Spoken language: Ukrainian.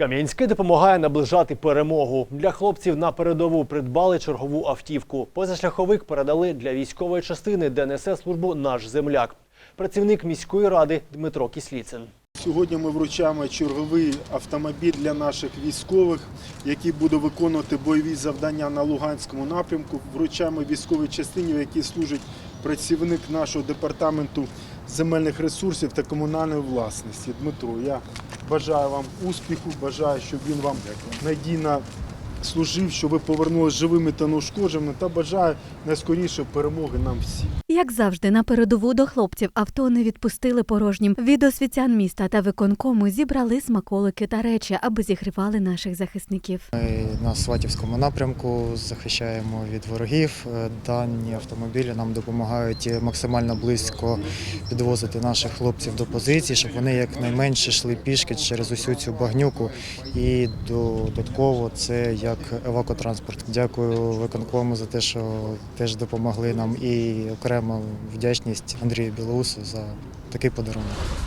Кам'янське допомагає наближати перемогу. Для хлопців на передову придбали чергову автівку. Позашляховик передали для військової частини, де несе службу наш земляк. Працівник міської ради Дмитро Кісліцин. Сьогодні ми вручаємо черговий автомобіль для наших військових, який буде виконувати бойові завдання на Луганському напрямку. Вручаємо військовій частині, в якій служить працівник нашого департаменту земельних ресурсів та комунальної власності. Дмитро, я бажаю вам успіху, бажаю, щоб він вам надійно служив, щоб ви повернулися живими та неушкодженими, та бажаю найскоріше перемоги нам всім. Як завжди, на передову до хлопців авто не відпустили порожнім. Від освітян міста та виконкому зібрали смаколики та речі, аби зігрівали наших захисників. Ми на Сватівському напрямку захищаємо від ворогів. Е, Дані автомобілі нам допомагають максимально близько підвозити наших хлопців до позицій, щоб вони якнайменше йшли пішки через усю цю багнюку. І додатково це як евакотранспорт. Дякую виконкому за те, що теж допомогли нам, і окрема вдячність Андрію Білоусу за такий подарунок.